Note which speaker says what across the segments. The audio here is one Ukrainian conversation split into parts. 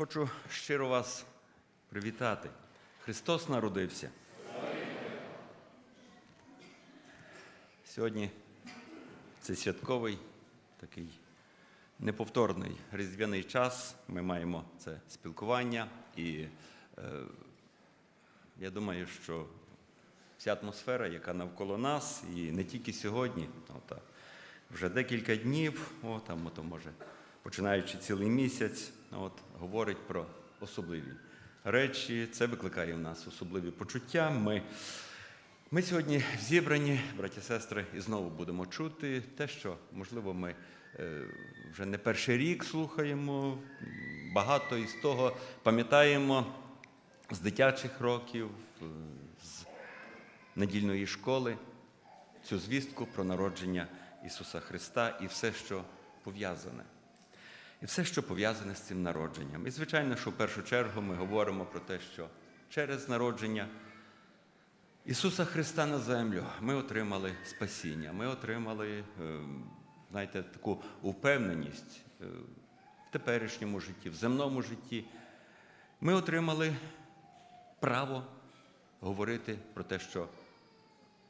Speaker 1: Хочу щиро вас привітати. Христос народився. Сьогодні це святковий такий неповторний різдвяний час. Ми маємо це спілкування, і е, я думаю, що вся атмосфера, яка навколо нас, і не тільки сьогодні, от, вже декілька днів, о, там, ото, може, починаючи цілий місяць, от, говорить про особливі речі. Це викликає в нас особливі почуття. Ми, ми сьогодні зібрані, браті сестри, і знову будемо чути те, що, можливо, ми е, вже не перший рік слухаємо, багато із того пам'ятаємо з дитячих років, е, з недільної школи, цю звістку про народження Ісуса Христа і все, що пов'язане. І все, що пов'язане з цим народженням. І, звичайно, що в першу чергу ми говоримо про те, що через народження Ісуса Христа на землю ми отримали спасіння, ми отримали, е, знаєте, таку впевненість е, в теперішньому житті, в земному житті. Ми отримали право говорити про те, що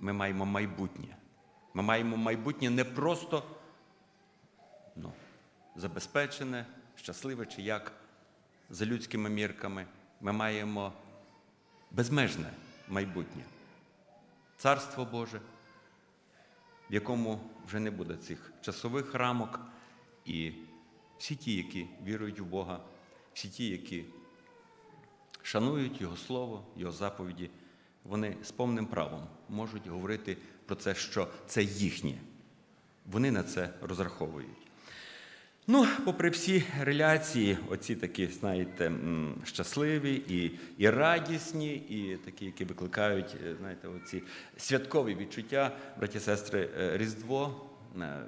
Speaker 1: ми маємо майбутнє. Ми маємо майбутнє не просто ну, забезпечене, щасливе чи як за людськими мірками. Ми маємо безмежне майбутнє. Царство Боже, в якому вже не буде цих часових рамок, і всі ті, які вірують в Бога, всі ті, які шанують Його Слово, Його заповіді, вони з повним правом можуть говорити про це, що це їхнє. Вони на це розраховують. Ну, попри всі реляції, оці такі, знаєте, щасливі і, і радісні, і такі, які викликають, е, знаєте, оці святкові відчуття, браті сестри, е, Різдво е,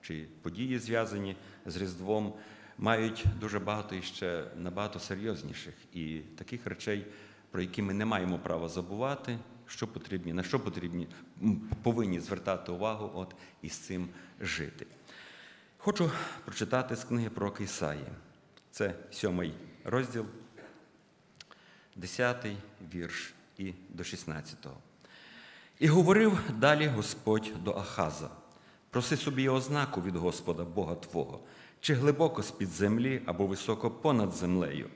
Speaker 1: чи події, зв'язані з Різдвом, мають дуже багато і ще набагато серйозніших і таких речей, про які ми не маємо права забувати, що потрібні, на що потрібні, повинні звертати увагу от, і з цим жити. Хочу прочитати з книги про Ісаї. Це сьомий розділ, 10 вірш і до 16. І говорив далі Господь до Ахаза: проси собі ознаку від Господа Бога Твого, чи глибоко з-під землі або високо понад землею.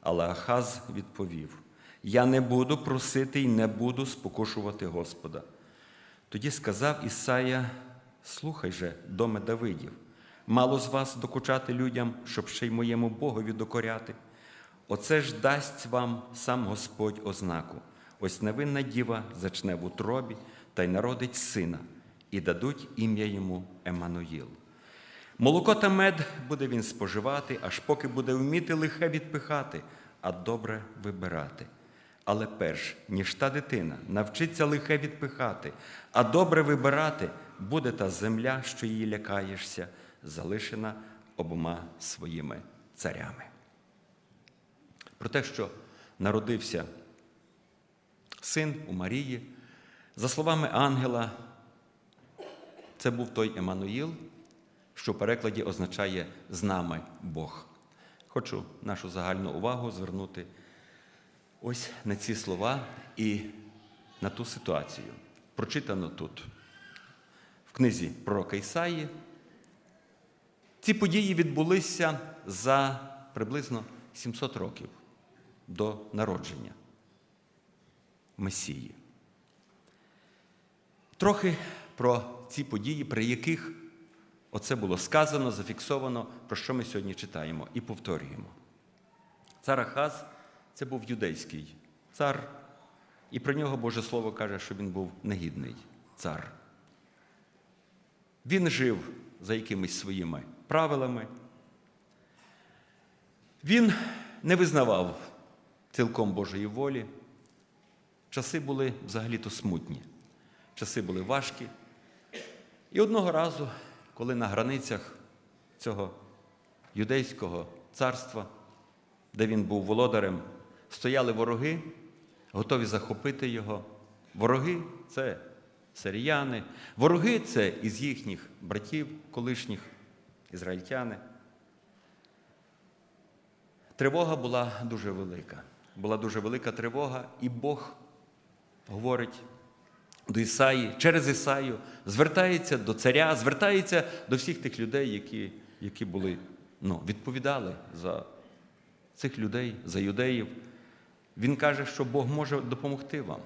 Speaker 1: Але Ахаз відповів: Я не буду просити і не буду спокушувати Господа. Тоді сказав Ісая: Слухай же, доме Давидів, мало з вас докучати людям, щоб ще й моєму Богові докоряти. Оце ж дасть вам сам Господь ознаку. Ось невинна діва зачне в утробі та й народить сина, і дадуть ім'я йому Еммануїл. Молоко та мед буде він споживати, аж поки буде вміти лихе відпихати, а добре вибирати. Але перш, ніж та дитина навчиться лихе відпихати, а добре вибирати, буде та земля, що її лякаєшся, залишена обома своїми царями. Про те, що народився син у Марії, за словами ангела, це був той Еммануїл, що в перекладі означає з нами Бог. Хочу нашу загальну увагу звернути ось на ці слова і на ту ситуацію. Прочитано тут, в книзі пророка Ісаї. Ці події відбулися за приблизно 700 років до народження Месії. Трохи про ці події, при яких оце було сказано, зафіксовано, про що ми сьогодні читаємо і повторюємо. Цар Ахаз це був юдейський цар, і про нього Боже Слово каже, що він був негідний цар. Він жив за якимись своїми правилами. Він не визнавав цілком Божої волі. Часи були взагалі-то смутні, часи були важкі. І одного разу, коли на границях цього юдейського царства, де він був володарем, стояли вороги, готові захопити його. Вороги це сиріяни, вороги це із їхніх братів, колишніх ізраїльтяни. Тривога була дуже велика. Була дуже велика тривога, і Бог говорить до Ісаї, через Ісаю, звертається до царя, звертається до всіх тих людей, які, які були, ну, відповідали за цих людей, за юдеїв. Він каже, що Бог може допомогти вам.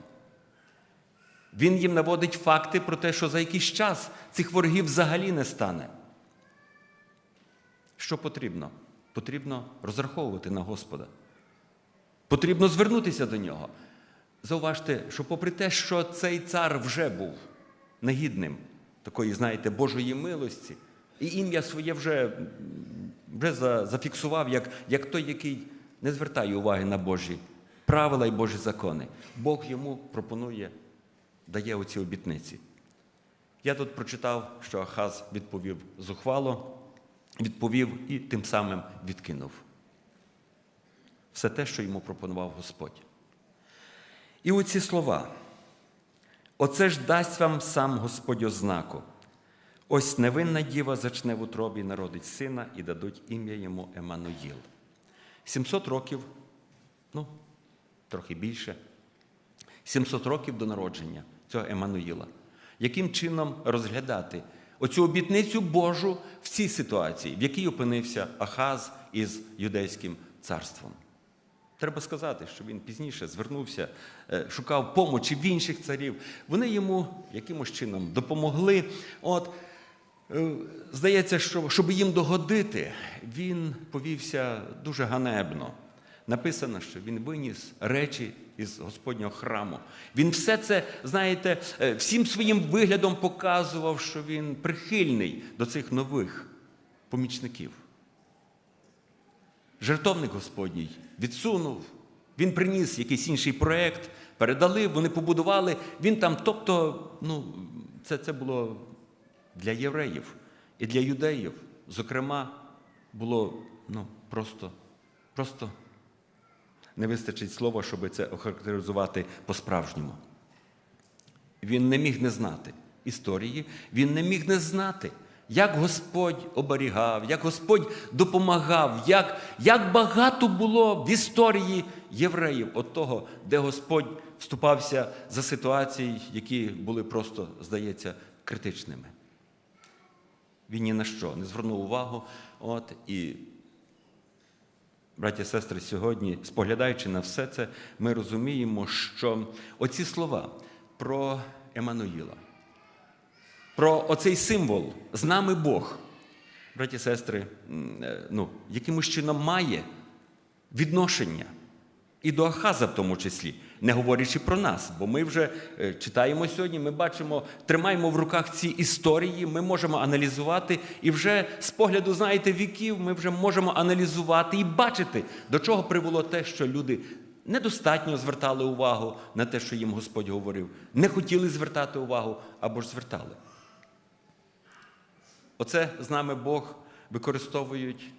Speaker 1: Він їм наводить факти про те, що за якийсь час цих ворогів взагалі не стане. Що потрібно? Потрібно розраховувати на Господа. Потрібно звернутися до нього. Зауважте, що попри те, що цей цар вже був негідним такої, знаєте, Божої милості, і ім'я своє вже, вже зафіксував, як, як той, який не звертає уваги на Божі правила і Божі закони. Бог йому пропонує, дає оці обітниці. Я тут прочитав, що Ахаз відповів зухвало, відповів і тим самим відкинув все те, що йому пропонував Господь. І оці слова. Оце ж дасть вам сам Господь ознаку. Ось невинна діва зачне в утробі, народить сина і дадуть ім'я йому Еммануїл. 700 років, ну, трохи більше, 700 років до народження цього Еммануїла. Яким чином розглядати оцю обітницю Божу в цій ситуації, в якій опинився Ахаз із юдейським царством? Треба сказати, що він пізніше звернувся, е, шукав помочі в інших царів. Вони йому якимось чином допомогли. От, е, здається, що щоб їм догодити, він повівся дуже ганебно. Написано, що він виніс речі із Господнього храму. Він все це, знаєте, е, всім своїм виглядом показував, що він прихильний до цих нових помічників. Жертовник Господній відсунув, він приніс якийсь інший проєкт, передали, вони побудували. Він там, тобто, ну, це, це було для євреїв і для юдеїв. Зокрема, було ну, просто, просто не вистачить слова, щоб це охарактеризувати по-справжньому. Він не міг не знати історії, він не міг не знати, як Господь оберігав, як Господь допомагав, як, як багато було в історії євреїв от того, де Господь вступався за ситуації, які були просто, здається, критичними. Він ні на що не звернув увагу. От, і, браті і сестри, сьогодні, споглядаючи на все це, ми розуміємо, що оці слова про Еммануїла, про оцей символ з нами Бог, браті сестри, е, ну, якимось чином має відношення і до Ахаза в тому числі, не говорячи про нас, бо ми вже е, читаємо сьогодні, ми бачимо, тримаємо в руках ці історії, ми можемо аналізувати, і вже з погляду, знаєте, віків ми вже можемо аналізувати і бачити, до чого привело те, що люди недостатньо звертали увагу на те, що їм Господь говорив, не хотіли звертати увагу або ж звертали. Оце з нами Бог використовують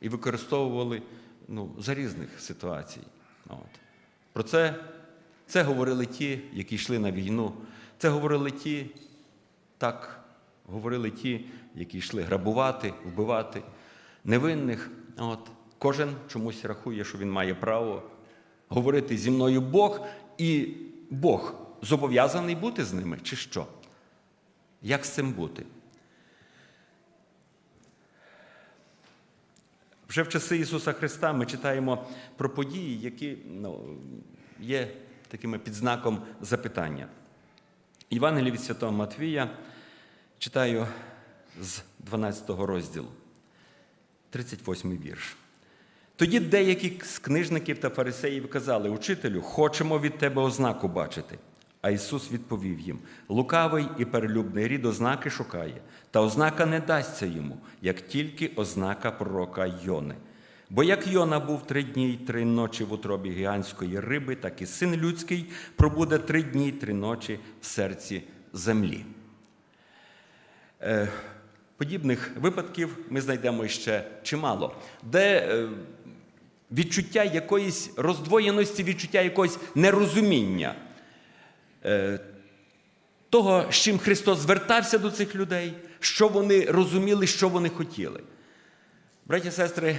Speaker 1: і використовували ну, за різних ситуацій. От. Про це, це говорили ті, які йшли на війну. Це говорили ті, так говорили ті, які йшли грабувати, вбивати невинних. От. Кожен чомусь рахує, що він має право говорити зі мною Бог, і Бог зобов'язаний бути з ними, чи що? Як з цим бути? Вже в часи Ісуса Христа ми читаємо про події, які ну, є такими під знаком запитання. Євангеліє від Святого Матвія читаю з 12 розділу, 38 вірш. Тоді деякі з книжників та фарисеїв казали, учителю, хочемо від тебе ознаку бачити. А Ісус відповів їм: лукавий і перелюбний рід ознаки шукає, та ознака не дасться йому, як тільки ознака пророка Йони. Бо як Йона був три дні й три ночі в утробі гігантської риби, так і син людський пробуде три дні й три ночі в серці землі. Е, Подібних випадків ми знайдемо ще чимало, де е, відчуття якоїсь роздвоєності, відчуття якогось нерозуміння того, з чим Христос звертався до цих людей, що вони розуміли, що вони хотіли. Браті і сестри,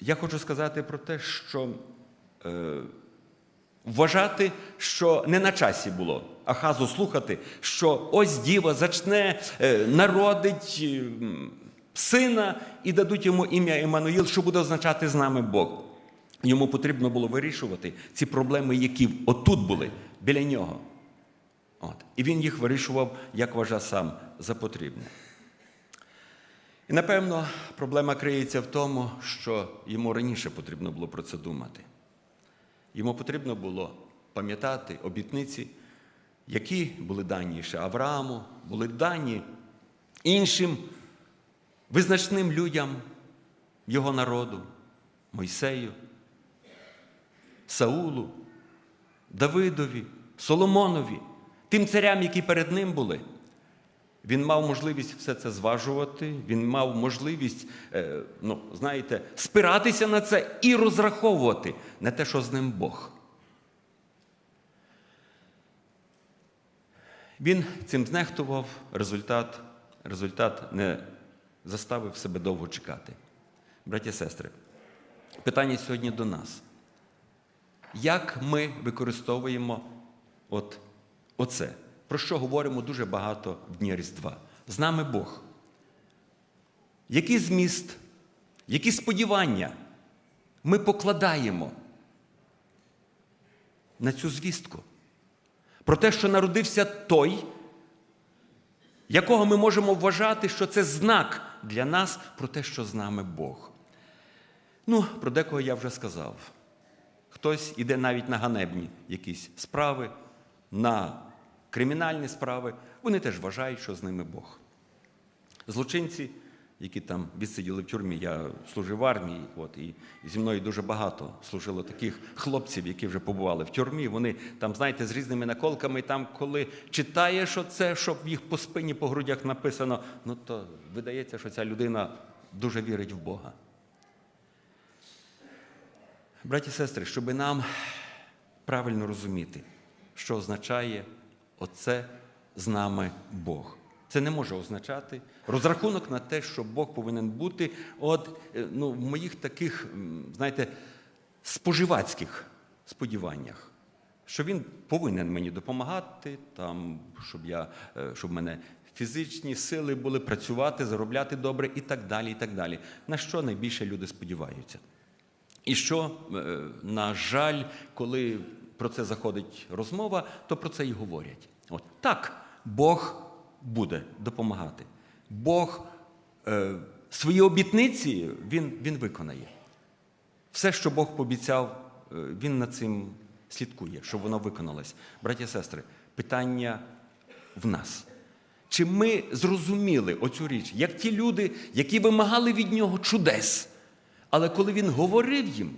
Speaker 1: я хочу сказати про те, що е, вважати, що не на часі було Ахазу слухати, що ось діва зачне, е, народить е, сина і дадуть йому ім'я Еммануїл, що буде означати з нами Бог. Йому потрібно було вирішувати ці проблеми, які отут були, біля нього. От. І він їх вирішував, як вважав сам за потрібне. І напевно проблема криється в тому, що йому раніше потрібно було про це думати. Йому потрібно було пам'ятати обітниці, які були дані ще Аврааму, були дані іншим визначним людям його народу, Мойсею, Саулу, Давидові, Соломонові, тим царям, які перед ним були. Він мав можливість все це зважувати, він мав можливість, е, ну, знаєте, спиратися на це і розраховувати на те, що з ним Бог. Він цим знехтував, результат, результат не заставив себе довго чекати. Браті і сестри, питання сьогодні до нас. Як ми використовуємо от, оце? Про що говоримо дуже багато в дні Різдва? З нами Бог. Який зміст, які сподівання ми покладаємо на цю звістку? Про те, що народився той, якого ми можемо вважати, що це знак для нас про те, що з нами Бог. Ну, про декого я вже сказав. Хтось іде навіть на ганебні якісь справи, на кримінальні справи. Вони теж вважають, що з ними Бог. Злочинці, які там відсиділи в тюрмі, я служив в армії, от, і зі мною дуже багато служило таких хлопців, які вже побували в тюрмі. Вони там, знаєте, з різними наколками, там, коли читаєш оце, щоб їх по спині, по грудях написано, ну то видається, що ця людина дуже вірить в Бога. Браті і сестри, щоб нам правильно розуміти, що означає оце з нами Бог. Це не може означати розрахунок на те, що Бог повинен бути от, е, ну, в моїх таких, знаєте, споживацьких сподіваннях. Що він повинен мені допомагати, там, щоб, я, е, щоб мене фізичні сили були працювати, заробляти добре і так далі. і так далі. На що найбільше люди сподіваються? І що, е, на жаль, коли про це заходить розмова, то про це і говорять. От так, Бог буде допомагати. Бог е, свої обітниці він, він виконає. Все, що Бог пообіцяв, е, він над цим слідкує, щоб воно виконалось. Браті і сестри, питання в нас. Чи ми зрозуміли оцю річ, як ті люди, які вимагали від нього чудес? Але коли він говорив їм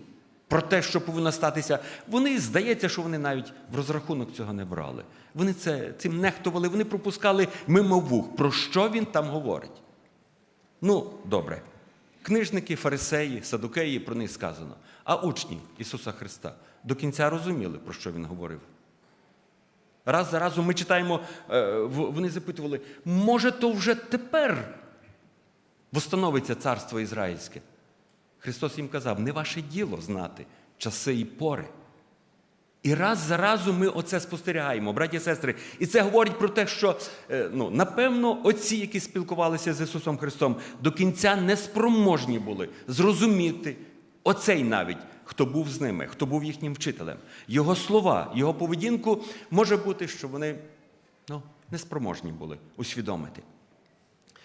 Speaker 1: про те, що повинно статися, вони здається, що вони навіть в розрахунок цього не брали. Вони це, цим нехтували, вони пропускали мимо вух, про що він там говорить. Ну, добре. Книжники, фарисеї, садукеї про них сказано. А учні Ісуса Христа до кінця розуміли, про що Він говорив. Раз за разом ми читаємо, е, вони запитували, може, то вже тепер встановиться царство ізраїльське? Христос їм казав, не ваше діло знати часи і пори. І раз за разом ми оце спостерігаємо, браті і сестри. І це говорить про те, що е, ну, напевно, отці, які спілкувалися з Ісусом Христом, до кінця неспроможні були зрозуміти оцей навіть, хто був з ними, хто був їхнім вчителем. Його слова, його поведінку може бути, що вони ну, неспроможні були усвідомити.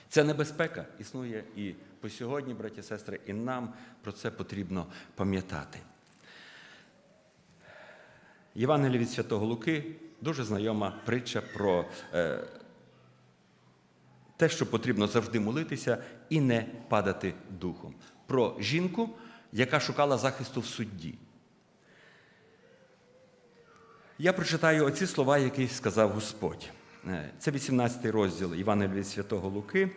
Speaker 1: Ця небезпека існує і по сьогодні, браті і сестри, і нам про це потрібно пам'ятати. Євангелія від Святого Луки дуже знайома притча про е, те, що потрібно завжди молитися і не падати духом. Про жінку, яка шукала захисту в судді. Я прочитаю оці слова, які сказав Господь. Е, Це 18 розділ Івангелія від Святого Луки,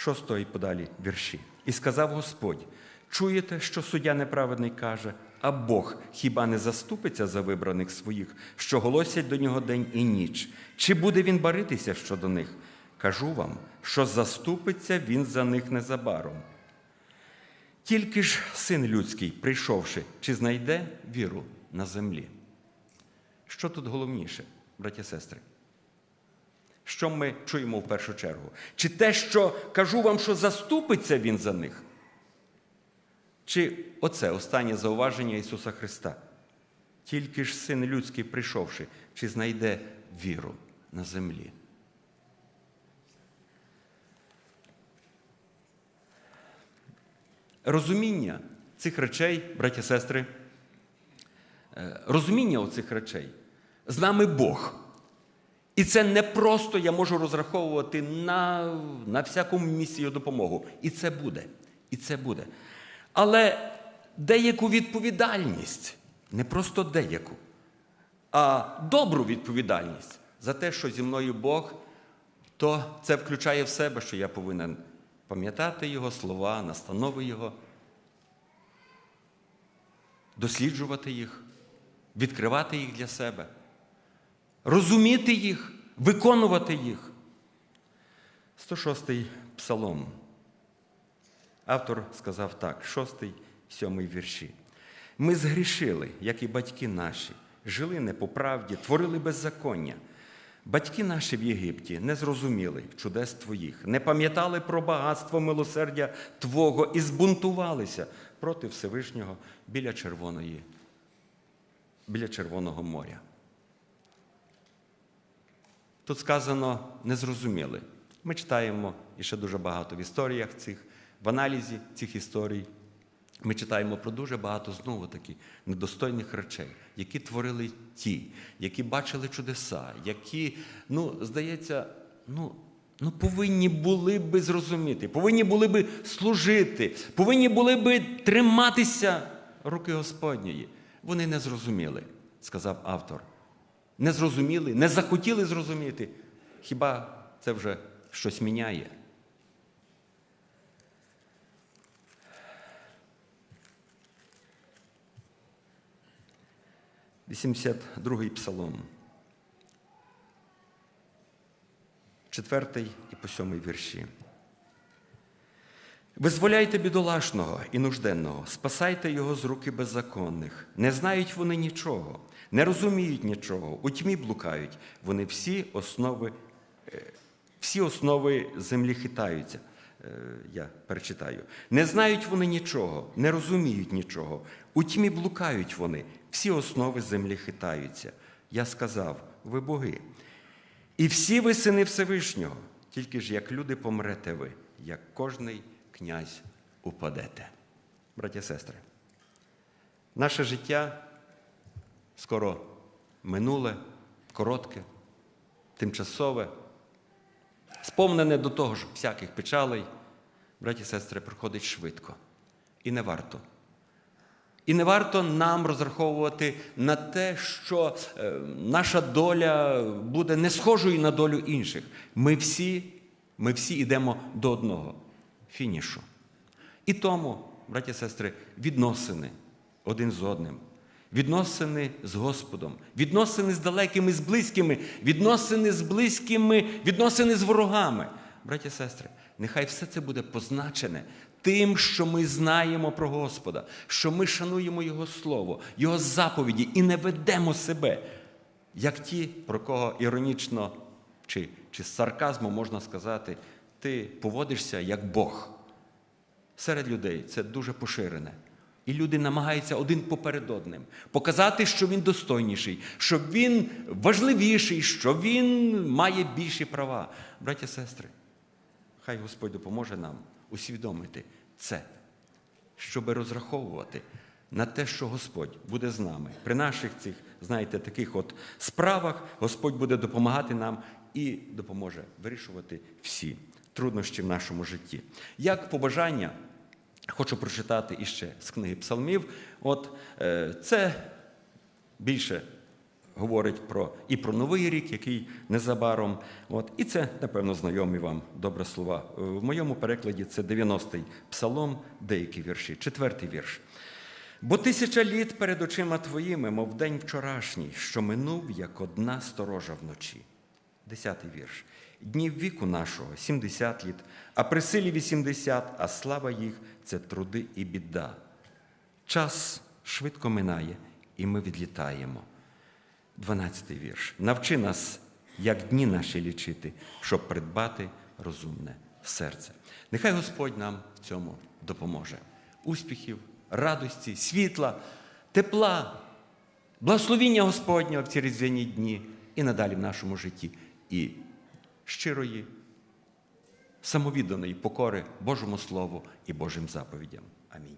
Speaker 1: 6 і подалі вірші. І сказав Господь: чуєте, що суддя неправедний каже, а Бог хіба не заступиться за вибраних своїх, що голосять до нього день і ніч? Чи буде він баритися щодо них? Кажу вам, що заступиться він за них незабаром. Тільки ж син людський, прийшовши, чи знайде віру на землі? Що тут головніше, браті сестри? Що ми чуємо в першу чергу? Чи те, що кажу вам, що заступиться Він за них? Чи оце останнє зауваження Ісуса Христа? Тільки ж син людський, прийшовши, чи знайде віру на землі? Розуміння цих речей, браті сестри, е, розуміння оцих речей з нами Бог. І це не просто я можу розраховувати на, на всякому місці його допомогу. І це буде. І це буде. Але деяку відповідальність, не просто деяку, а добру відповідальність за те, що зі мною Бог, то це включає в себе, що я повинен пам'ятати Його слова, настанови Його, досліджувати їх, відкривати їх для себе, розуміти їх, виконувати їх. 106-й псалом. Автор сказав так, 6, 7 вірші. Ми згрішили, як і батьки наші, жили не по правді, творили беззаконня. Батьки наші в Єгипті не зрозуміли чудес Твоїх, не пам'ятали про багатство милосердя Твого і збунтувалися проти Всевишнього біля Червоної, біля Червоного моря. Тут сказано не зрозуміли. Ми читаємо ще дуже багато в історіях цих, в аналізі цих історій. Ми читаємо про дуже багато знову таки недостойних речей, які творили ті, які бачили чудеса, які, ну, здається, ну, ну повинні були би зрозуміти, повинні були би служити, повинні були би триматися руки Господньої. Вони не зрозуміли, сказав автор. Не зрозуміли, не захотіли зрозуміти. Хіба це вже щось міняє? Вісімдесят другий псалом. Четвертий і по сьомий вірші. Визволяйте бідолашного і нужденного, спасайте його з руки беззаконних. Не знають вони нічого, не розуміють нічого, у тьмі блукають. Вони всі основи, е, всі основи землі хитаються. Е, Я перечитаю. Не знають вони нічого, не розуміють нічого. У тьмі блукають вони, всі основи землі хитаються. Я сказав: ви боги. І всі ви сини Всевишнього, тільки ж як люди помрете ви, як кожний князь упадете. Браті сестри, наше життя скоро минуле, коротке, тимчасове, сповнене до того ж всяких печалей, браті сестри, проходить швидко. І не варто. І не варто нам розраховувати на те, що е, наша доля буде не схожою на долю інших. Ми всі, ми всі йдемо до одного фінішу. І тому, браті і сестри, відносини один з одним, відносини з Господом, відносини з далекими, з близькими, відносини з близькими, відносини з ворогами. Браті і сестри, нехай все це буде позначене тим, що ми знаємо про Господа, що ми шануємо Його Слово, Його заповіді і не ведемо себе, як ті, про кого іронічно чи, чи з сарказмом можна сказати, ти поводишся як Бог. Серед людей це дуже поширене. І люди намагаються один поперед одним показати, що він достойніший, що він важливіший, що він має більші права. Браті і сестри, хай Господь допоможе нам усвідомити це, щоб розраховувати на те, що Господь буде з нами. При наших цих, знаєте, таких от справах Господь буде допомагати нам і допоможе вирішувати всі труднощі в нашому житті. Як побажання, хочу прочитати іще з книги Псалмів. От е, це більше говорить про і про новий рік, який незабаром. От, і це, напевно, знайомі вам добре слова. Е, В моєму перекладі це 90-й псалом, деякі вірші, четвертий вірш. Бо тисяча літ перед очима твоїми, мов день вчорашній, що минув, як одна сторожа вночі. Десятий вірш. Днів віку нашого 70 літ, а при силі 80, а слава їх це труди і біда. Час швидко минає, і ми відлітаємо. Дванадцятий вірш. Навчи нас, як дні наші лічити, щоб придбати розумне серце. Нехай Господь нам в цьому допоможе. Успіхів, радості, світла, тепла, благословіння Господнього в ці різдвяні дні і надалі в нашому житті, і щирої, самовідданої покори Божому Слову і Божим заповідям. Амінь.